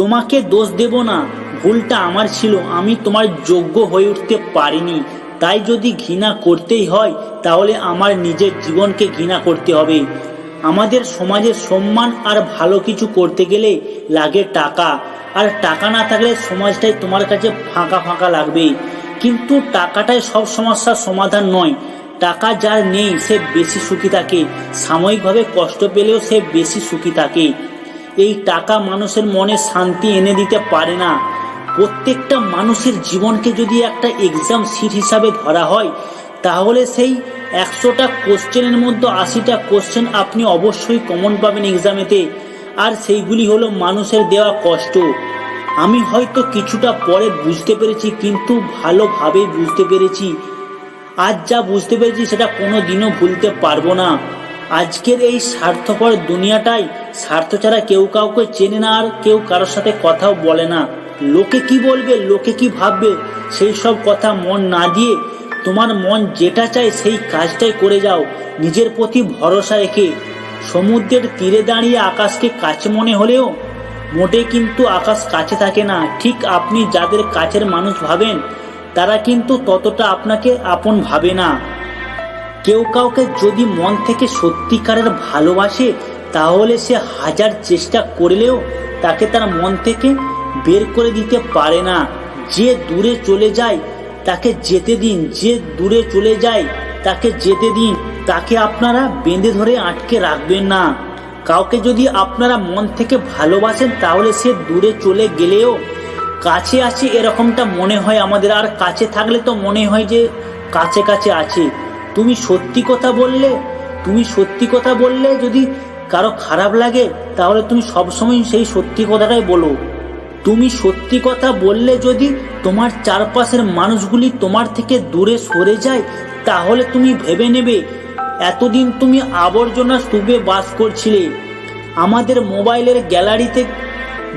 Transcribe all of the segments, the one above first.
তোমাকে দোষ দেব না, ভুলটা আমার ছিল, আমি তোমার যোগ্য হয়ে উঠতে পারিনি। তাই যদি ঘৃণা করতেই হয়, তাহলে আমার নিজের জীবনকে ঘৃণা করতে হবে। আমাদের সমাজের সম্মান আর ভালো কিছু করতে গেলে লাগে টাকা, আর টাকা না থাকলে সমাজটাই তোমার কাছে ফাঁকা ফাঁকা লাগবে। কিন্তু টাকাটাই সব সমস্যার সমাধান নয়। টাকা যার নেই, সে বেশি সুখী থাকে। সাময়িকভাবে কষ্ট পেলেও সে বেশি সুখী থাকে। এই টাকা মানুষের মনে শান্তি এনে দিতে পারে না। প্রত্যেকটা মানুষের জীবনকে যদি একটা এক্সাম সিট হিসাবে ধরা হয়, তাহলে সেই একশোটা কোশ্চেনের মধ্যে আশিটা কোশ্চেন আপনি অবশ্যই কমন পাবেন এক্সামেতে আর সেইগুলি হলো মানুষের দেওয়া কষ্ট। আমি হয়তো কিছুটা পরে বুঝতে পেরেছি, কিন্তু ভালোভাবেই বুঝতে পেরেছি। আজ যা বুঝতে পেরেছি, সেটা কোনো দিনও ভুলতে পারব না। আজকের এই স্বার্থপর দুনিয়াটাই স্বার্থ ছাড়া কেউ কাউকে চেনে না আর কেউ কারোর সাথে কথাও বলে না। লোকে কি বলবে, লোকে কি ভাববে, সেই সব কথা মন না দিয়ে তোমার মন যেটা চায় সেই কাজটাই করে যাও। নিজের প্রতি ভরসা রেখে। সমুদ্রের তীরে দাঁড়িয়ে আকাশকে কাছে মনে হলেও মোটে কিন্তু আকাশ কাছে থাকে না। ঠিক আপনি যাদের কাছের মানুষ ভাবেন, তারা কিন্তু ততটা আপনাকে আপন ভাবে না। কেউ কাউকে যদি মন থেকে সত্যিকারের ভালোবাসে তাহলে সে হাজার চেষ্টা করলেও তাকে তার মন থেকে বের করে দিতে পারে না। যে দূরে চলে যায়, তাকে যেতে দিন। যে দূরে চলে যায়, তাকে যেতে দিন। তাকে আপনারা বেঁধে ধরে আটকে রাখবেন না। কাউকে যদি আপনারা মন থেকে ভালোবাসেন, তাহলে সে দূরে চলে গেলেও কাছে আছে এরকমটা মনে হয় আমাদের। আর কাছে থাকলে তো মনে হয় যে কাছে কাছে আছে। তুমি সত্যি কথা বললে, তুমি সত্যি কথা বললে যদি কারও খারাপ লাগে, তাহলে তুমি সবসময় সেই সত্যি কথাটাই বলো। তুমি সত্যি কথা বললে যদি তোমার চারপাশের মানুষগুলি তোমার থেকে দূরে সরে যায়, তাহলে তুমি ভেবে নেবে, এতদিন তুমি আবর্জনা স্তূপে বাস করছিলে। আমাদের মোবাইলের গ্যালারিতে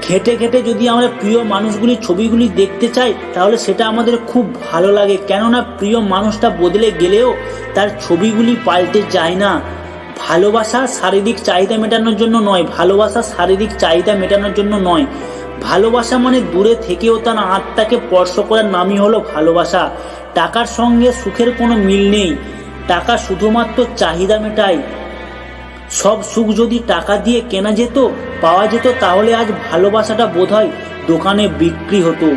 ঘেটে ঘেটে যদি আমরা প্রিয় মানুষগুলির ছবিগুলি দেখতে চাই, তাহলে সেটা আমাদের খুব ভালো লাগে। কেননা প্রিয় মানুষটা বদলে গেলেও তার ছবিগুলি পাল্টে যায় না। ভালোবাসা শারীরিক চাহিদা মেটানোর জন্য নয়, ভালোবাসা শারীরিক চাহিদা মেটানোর জন্য নয়। ভালোবাসা মানে দূরে থেকেও তার আত্মাকে স্পর্শ করার নামই হলো ভালোবাসা। টাকার সঙ্গে সুখের কোনো মিল নেই। টাকা শুধুমাত্র চাহিদা মেটায়। সব সুখ যদি টাকা দিয়ে কেনা যেত, পাওয়া যেত, তাহলে আজ ভালোবাসাটা বোধহয় দোকানে বিক্রি হতো।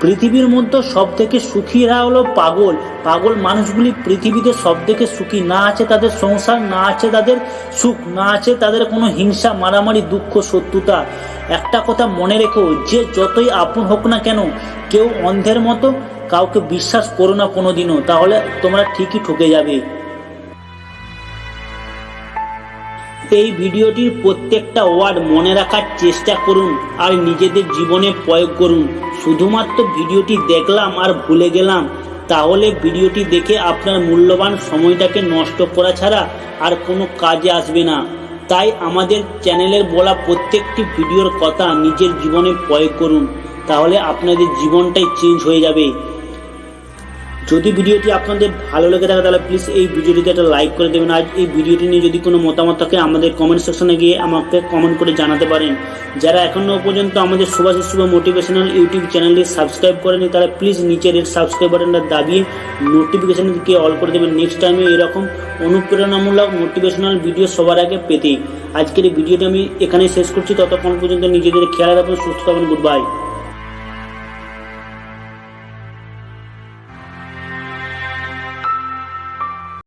পৃথিবীর মধ্যে সব থেকে সুখীরা হলো পাগল। পাগল মানুষগুলি পৃথিবীতে সব থেকে সুখী। না আছে তাদের সংসার, না আছে তাদের সুখ, না আছে তাদের কোনো হিংসা, মারামারি, দুঃখ, শত্রুতা। একটা কথা মনে রেখো, যে যতই আপন হোক না কেন, কেউ অন্ধের মতো কাউকে বিশ্বাস করো না কোনোদিনও। তাহলে তোমরা ঠিকই ঠকে যাবে। এই ভিডিওটির প্রত্যেকটা ওয়ার্ড মনে রাখার চেষ্টা করুন আর নিজেদের জীবনে প্রয়োগ করুন। শুধুমাত্র ভিডিওটি দেখলাম আর ভুলে গেলাম, তাহলে ভিডিওটি দেখে আপনার মূল্যবান সময়টাকে নষ্ট করা ছাড়া আর কোনো কাজে আসবে না। তাই আমাদের চ্যানেলের বলা প্রত্যেকটি ভিডিওর কথা নিজের জীবনে প্রয়োগ করুন, তাহলে আপনাদের জীবনটাই চেঞ্জ হয়ে যাবে। যদি ভিডিওটি আপনাদের ভালো লেগে থাকে, তাহলে প্লিজ এই ভিডিওটিতে একটা লাইক করে দেবেন। আর এই ভিডিওটি নিয়ে যদি কোনো মতামত থাকে, আমাদের কমেন্ট সেকশনে গিয়ে আমাকে কমেন্ট করে জানাতে পারেন। যারা এখনও পর্যন্ত আমাদের সুভাষ শুভ মোটিভেশনাল ইউটিউব চ্যানেলটি সাবস্ক্রাইব করেনি তারা প্লিজ নিচের এই সাবস্ক্রাইব বাটনটা দাবিয়ে নোটিফিকেশনকে অল করে দেবেন। নেক্সট টাইমে এরকম অনুপ্রেরণামূলক মোটিভেশনাল ভিডিও সবার আগে পেতে আজকের এই ভিডিওটি আমি এখানে শেষ করছি। ততক্ষণ পর্যন্ত নিজেদের খেয়াল রাখবেন, সুস্থ থাকবেন। Good bye